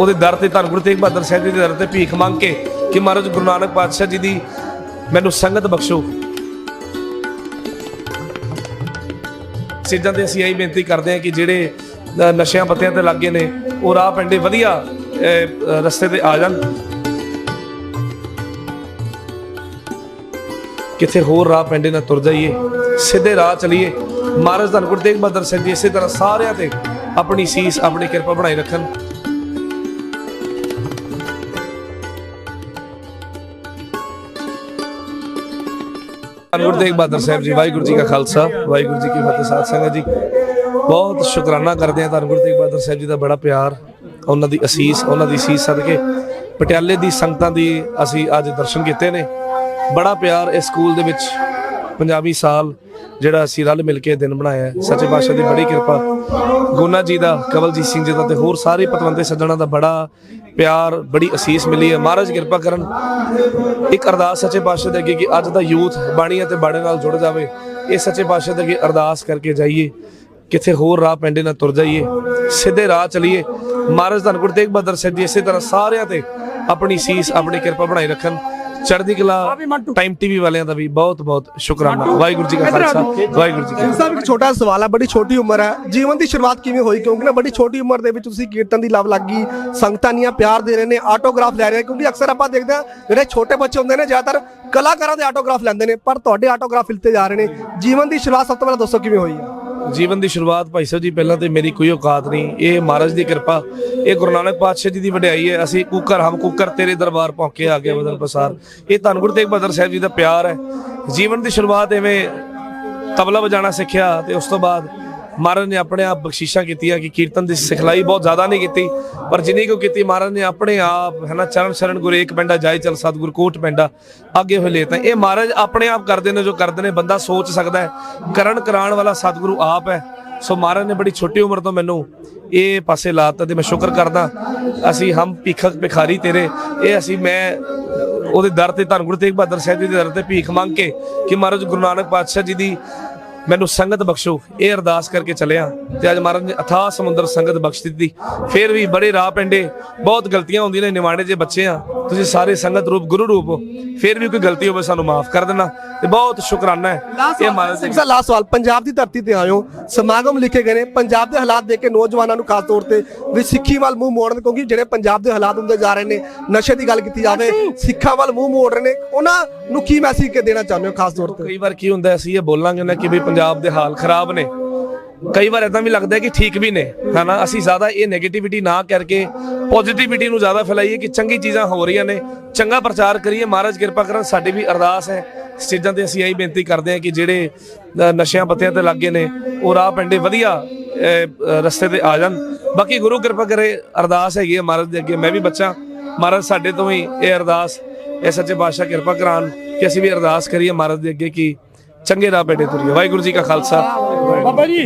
ਉਹਦੇ ਦਰ ਤੇ ਧੰਨ ਗੁਰੂ ਤੇਗ ਬਹਾਦਰ ਸਾਹਿਬ ਜੀ ਦੇ ਦਰ ਤੇ ਭੀਖ ਮੰਗ ਕੇ ਕਿ ਮਹਾਰਾਜ ਗੁਰੂ ਨਾਨਕ ਪਾਤਸ਼ਾਹ ਜੀ ਦੀ ਮੈਨੂੰ ਸੰਗਤ ਬਖਸ਼ੋ। ਸਿੱਧਾਂ ਤੇ ਅਸੀਂ ਇਹੀ ਬੇਨਤੀ ਕਰਦੇ ਹਾਂ ਕਿ ਜਿਹੜੇ ਨਸ਼ਿਆਂ ਪੱਤਿਆਂ ਤੇ ਲੱਗੇ ਨੇ, ਉਹ ਰਾਹ ਪੈਂਦੇ ਵਧੀਆ ਰਸਤੇ ਤੇ ਆ ਜਾਣ। ਕਿਤੇ ਹੋਰ ਰਾਹ ਪੈਂਦੇ ਨਾ ਤੁਰ ਜਾਈਏ, ਸਿੱਧੇ ਰਾਹ ਚਲੀਏ। ਮਹਾਰਾਜ ਧੰਨ ਗੁਰੂ ਤੇਗ ਬਹਾਦਰ ਸਾਹਿਬ ਜੀ ਇਸੇ ਤਰ੍ਹਾਂ ਸਾਰਿਆਂ ਤੇ ਆਪਣੀ ਸੀਸ, ਆਪਣੀ ਕਿਰਪਾ ਬਣਾਈ ਰੱਖਣ। ਧੰਨ ਗੁਰੂ ਤੇਗ ਬਹਾਦਰ ਸਾਹਿਬ ਜੀ, ਵਾਹਿਗੁਰੂ ਜੀ ਕਾ ਖਾਲਸਾ, ਵਾਹਿਗੁਰੂ ਜੀ ਕੀ ਫਤਿਹ ਸਾਧ ਸੰਗਤ ਜੀ। ਬਹੁਤ ਸ਼ੁਕਰਾਨਾ ਕਰਦੇ ਹਾਂ ਧੰਨ ਗੁਰੂ ਤੇਗ ਬਹਾਦਰ ਸਾਹਿਬ ਜੀ ਦਾ ਬੜਾ ਪਿਆਰ, ਉਹਨਾਂ ਦੀ ਅਸੀਸ, ਉਹਨਾਂ ਦੀ ਸੀਸ ਸਦਕੇ ਪਟਿਆਲੇ ਦੀ ਸੰਗਤਾਂ ਦੀ ਅਸੀਂ ਅੱਜ ਦਰਸ਼ਨ ਕੀਤੇ ਨੇ। ਬੜਾ ਪਿਆਰ ਇਸ ਸਕੂਲ ਦੇ ਵਿੱਚ, ਪੰਜਾਬੀ ਸਾਲ ਜਿਹੜਾ ਅਸੀਂ ਰਲ ਮਿਲ ਕੇ ਦਿਨ ਬਣਾਇਆ ਸੱਚੇ ਪਾਤਸ਼ਾਹ ਦੀ ਬੜੀ ਕਿਰਪਾ। ਗੋਨਾ ਜੀ ਦਾ, ਕਵਲਜੀਤ ਸਿੰਘ ਜੀ ਦਾ ਤੇ ਹੋਰ ਸਾਰੇ ਪਤਵੰਤੇ ਸੱਜਣਾ ਦਾ ਬੜਾ ਪਿਆਰ ਬੜੀ ਅਸੀਸ ਮਿਲੀ ਹੈ। ਮਹਾਰਾਜ ਕਿਰਪਾ ਕਰਨ ਇੱਕ ਅਰਦਾਸ ਸੱਚੇ ਪਾਤਸ਼ਾਹ ਦੇ ਅੱਗੇ ਕਿ ਅੱਜ ਦਾ ਯੂਥ ਬਾਣੀ ਅਤੇ ਬਾੜੇ ਨਾਲ ਜੁੜ ਜਾਵੇ। ਇਹ ਸੱਚੇ ਪਾਤਸ਼ਾਹ ਦੇ ਅੱਗੇ ਅਰਦਾਸ ਕਰਕੇ ਜਾਈਏ। ਕਿਥੇ ਹੋਰ ਰਾਹ ਪੈਂਦੇ ਨਾ ਤੁਰ ਜਾਈਏ। ਸਿੱਧੇ ਰਾਹ ਚਲੀਏ। ਮਹਾਰਾਜ ਧੰਨ ਗੁਰੂ ਤੇਗ ਬਹਾਦਰ ਸਾਹਿਬ ਜੀ ਇਸੇ ਤਰ੍ਹਾਂ ਸਾਰਿਆਂ ਤੇ ਆਪਣੀ ਸੀਸ ਆਪਣੀ ਕਿਰਪਾ ਬਣਾਈ ਰੱਖਣ। ਚੜ੍ਹਦੀ ਕਲਾ ਟਾਈਮ ਟੀਵੀ ਵਾਲਿਆਂ ਦਾ ਵੀ ਬਹੁਤ ਬਹੁਤ ਸ਼ੁਕਰਾਨਾ। ਵਾਹਿਗੁਰੂ ਜੀ ਕਾ ਖਾਲਸਾ ਵਾਹਿਗੁਰੂ ਜੀ ਕੀ ਫਤਿਹ ਸਾਹਿਬ ਇੱਕ ਛੋਟਾ ਸਵਾਲ ਹੈ ਬੜੀ ਛੋਟੀ ਉਮਰ ਹੈ ਜੀਵਨ ਦੀ ਸ਼ੁਰੂਆਤ ਕਿਵੇਂ ਹੋਈ? ਕਿਉਂਕਿ ਨਾ ਬੜੀ ਛੋਟੀ ਉਮਰ ਦੇ ਵਿੱਚ ਤੁਸੀਂ ਕੀਰਤਨ ਦੀ ਲਵ ਲੱਗੀ ਸੰਗਤਾਂ ਦੀਆਂ ਪਿਆਰ ਦੇ ਰਹੇ ਨੇ ਆਟੋਗ੍ਰਾਫ ਲੈ ਰਹੇ ਨੇ ਕਿਉਂਕਿ ਅਕਸਰ ਆਪਾਂ ਦੇਖਦੇ ਹਾਂ ਜਿਹੜੇ ਛੋਟੇ ਬੱਚੇ ਹੁੰਦੇ ਨੇ ਜ਼ਿਆਦਾਤਰ ਕਲਾਕਾਰਾਂ ਦੇ ਆਟੋਗ੍ਰਾਫ ਲੈਂਦੇ ਨੇ ਪਰ ਤੁਹਾਡੇ ਆਟੋਗ੍ਰਾਫ ਲਿੱਤੇ ਜਾ ਰਹੇ ਨੇ। ਜੀਵਨ ਦੀ ਸ਼ੁਰੂਆਤ ਸਭ ਤੋਂ ਪਹਿਲਾਂ ਦੱਸੋ ਕਿਵੇਂ ਹੋਈ ਹੈ ਜੀਵਨ ਦੀ ਸ਼ੁਰੂਆਤ ਭਾਈ ਸਾਹਿਬ ਜੀ ਪਹਿਲਾਂ ਤੇ ਮੇਰੀ ਕੋਈ ਔਕਾਤ ਨਹੀਂ। ਇਹ ਮਹਾਰਾਜ ਦੀ ਕਿਰਪਾ, ਇਹ ਗੁਰੂ ਨਾਨਕ ਪਾਤਸ਼ਾਹ ਜੀ ਦੀ ਵਡਿਆਈ ਹੈ। ਅਸੀਂ ਕੂਕਰ, ਹਮ ਕੂਕਰ ਤੇਰੇ ਦਰਬਾਰ ਪਹੁੰਚੇ ਆ ਗਏ ਬਦਲ ਪਸਾਰ। ਇਹ ਧੰਨ ਗੁਰੂ ਤੇਗ ਬਹਾਦਰ ਸਾਹਿਬ ਜੀ ਦਾ ਪਿਆਰ ਹੈ। ਜੀਵਨ ਦੀ ਸ਼ੁਰੂਆਤ ਐਵੇਂ ਤਬਲਾ ਵਜਾਣਾ ਸਿੱਖਿਆ ਤੇ ਉਸ ਤੋਂ ਬਾਅਦ ਮਹਾਰਾਜ ਨੇ ਆਪਣੇ ਆਪ ਬਖਸ਼ਿਸ਼ਾਂ ਕੀਤੀਆਂ ਕਿ ਕੀਰਤਨ ਦੀ ਸਿਖਲਾਈ ਬਹੁਤ ਜ਼ਿਆਦਾ ਨਹੀਂ ਕੀਤੀ, ਪਰ ਜਿੰਨੀ ਕੁ ਕੀਤੀ, ਮਹਾਰਾਜ ਨੇ ਆਪਣੇ ਆਪ, ਹੈ ਨਾ, ਚਰਨ ਸ਼ਰਨ ਗੁਰੂ ਏਕ ਪਿੰਡਾ ਜਾਈ ਚਲ ਸਤਿਗੁਰ ਕੋਟ ਪਿੰਡਾ, ਅੱਗੇ ਹੋਏ ਲੈ ਤਾਂ ਇਹ ਮਹਾਰਾਜ ਆਪਣੇ ਆਪ ਕਰਦੇ ਨੇ, ਜੋ ਕਰਦੇ ਨੇ, ਬੰਦਾ ਸੋਚ ਸਕਦਾ ਹੈ। ਕਰਨ ਕਰਾਉਣ ਵਾਲਾ ਸਤਿਗੁਰੂ ਆਪ ਹੈ। ਸੋ ਮਹਾਰਾਜ ਨੇ ਬੜੀ ਛੋਟੀ ਉਮਰ ਤੋਂ ਮੈਨੂੰ ਇਹ ਪਾਸੇ ਲਾਤਾ ਤੇ ਮੈਂ ਸ਼ੁਕਰ ਕਰਦਾ, ਅਸੀਂ ਹਮ ਭੀਖਕ ਭਿਖਾਰੀ ਤੇਰੇ। ਇਹ ਅਸੀਂ, ਮੈਂ ਉਹਦੇ ਦਰ ਤੇ, ਧੰਨ ਗੁਰੂ ਤੇਗ ਬਹਾਦਰ ਸਾਹਿਬ ਜੀ ਦੇ ਦਰ ਤੇ ਭੀਖ ਮੰਗ ਕੇ ਕਿ ਮਹਾਰਾਜ ਗੁਰੂ ਨਾਨਕ ਪਾਤਸ਼ਾਹ ਜੀ ਦੀ ਮੈਨੂੰ ਸੰਗਤ ਬਖਸ਼ੋ। ਇਹ ਅਰਦਾਸ ਕਰਕੇ ਚੱਲਿਆ ਤੇ ਅੱਜ ਮਹਾਰਾਜ ਨੇ ਅਥਾਹ ਸਮੁੰਦਰ ਸੰਗਤ ਬਖਸ਼ ਦਿੱਤੀ। ਫਿਰ ਵੀ ਬੜੇ ਰਾਹ ਪੈਂਡੇ ਬਹੁਤ ਗਲਤੀਆਂ ਹੁੰਦੀਆਂ ਨੇ ਨਿਮਾਣੇ ਜੇ ਬੱਚੇ ਆ। ਤੁਸੀਂ ਸਾਰੇ ਸੰਗਤ ਰੂਪ ਗੁਰੂ ਰੂਪ ਹੋ। ਫਿਰ ਵੀ ਕੋਈ ਗਲਤੀ ਹੋਵੇ ਸਾਨੂੰ ਮਾਫ ਕਰ ਦੇਣਾ ਤੇ ਬਹੁਤ ਸ਼ੁਕਰਾਨਾ ਹੈ। ਇਹ ਮਹਾਰਾਜ ਸਿੰਘ ਸਾਹਿਬ ਲਾਸਟ ਸਵਾਲ ਪੰਜਾਬ ਦੀ ਧਰਤੀ ਤੇ ਆਇਓ। ਸਮਾਗਮ ਲਿਖੇ ਗਏ ਨੇ। ਪੰਜਾਬ ਦੇ ਹਾਲਾਤ ਦੇਖ ਕੇ ਨੌਜਵਾਨਾਂ ਨੂੰ ਖਾਸ ਤੌਰ ਤੇ ਵੀ ਸਿੱਖੀ ਵੱਲ ਮੂੰਹ ਮੋੜਨ ਕਿਉਂਕਿ ਜਿਹੜੇ ਪੰਜਾਬ ਦੇ ਹਾਲਾਤ ਹੁੰਦੇ ਜਾ ਰਹੇ ਨੇ ਨਸ਼ੇ ਦੀ ਗੱਲ ਕੀਤੀ ਜਾਵੇ ਸਿੱਖਾਂ ਵੱਲ ਮੂੰਹ ਮੋੜ ਰਹੇ ਨੇ ਉਹਨਾਂ ਨੂੰ ਕੀ ਮੈਸੇਜ ਕੇ ਦੇਣਾ ਚਾਹੁੰਦੇ ਹੋ ਖਾਸ ਤੌਰ ਤੇ? ਕਈ ਵਾਰ ਕੀ ਹੁੰਦਾ ਅਸੀਂ ਇਹ ਬੋਲਾਂਗੇ ਨਾ ਕਿ ਵੀ ਪੰਜਾਬ ਦੇ ਹਾਲ ਖਰਾਬ ਨੇ। ਕਈ ਵਾਰ ਇਦਾਂ ਵੀ ਲੱਗਦਾ ਕਿ ਠੀਕ ਵੀ ਨੇ। ਹਨਾ, ਅਸੀਂ ਜ਼ਿਆਦਾ ਇਹ 네ਗੇਟਿਵਿਟੀ ਨਾ ਕਰਕੇ ਪੋਜ਼ਿਟਿਵਿਟੀ ਨੂੰ ਜ਼ਿਆਦਾ ਫੈਲਾਈਏ ਕਿ ਚੰਗੀ ਚੀਜ਼ਾਂ ਹੋ ਰਹੀਆਂ ਨੇ। ਚੰਗਾ ਪ੍ਰਚਾਰ ਕਰੀਏ। ਮਹਾਰਾਜ ਕਿਰਪਾ ਕਰਨ, ਸਾਡੀ ਵੀ ਅਰਦਾਸ ਹੈ। ਇਸ ਚੀਜ਼ਾਂ ਤੇ ਅਸੀਂ ਇਹੀ ਬੇਨਤੀ ਕਰਦੇ ਹਾਂ ਕਿ ਜਿਹੜੇ ਨਸ਼ਿਆਂ ਪੱਤਿਆਂ ਤੇ ਲੱਗੇ ਨੇ, ਉਹ ਰਾਹ ਪੈਂਦੇ ਵਧੀਆ ਰਸਤੇ ਤੇ ਆ ਜਾਣ। ਬਾਕੀ ਗੁਰੂ ਕਿਰਪਾ ਕਰੇ, ਅਰਦਾਸ ਹੈਗੀ ਹੈ ਮਹਾਰਾਜ ਦੇ ਅੱਗੇ। ਮੈਂ ਵੀ ਬੱਚਾ। ਮਹਾਰਾਜ ਸਾਡੇ ਤੋਂ ਹੀ ਇਹ ਅਰਦਾਸ, ਇਹ ਸੱਚੇ ਪਾਤਸ਼ਾਹ ਕਿਰਪਾ ਕਰਾਨ ਕਿ ਅਸੀਂ ਵੀ ਅਰਦਾਸ ਕਰੀਏ ਮਹਾਰਾਜ ਦੇ ਅੱਗੇ ਕਿ ਚੰਗੇ ਰਾਹ ਪੈਂਦੇ ਤੁਰੀਏ। ਵਾਹਿਗੁਰੂ ਜੀ ਕਾ ਖਾਲਸਾ। ਬਾਬਾ ਜੀ।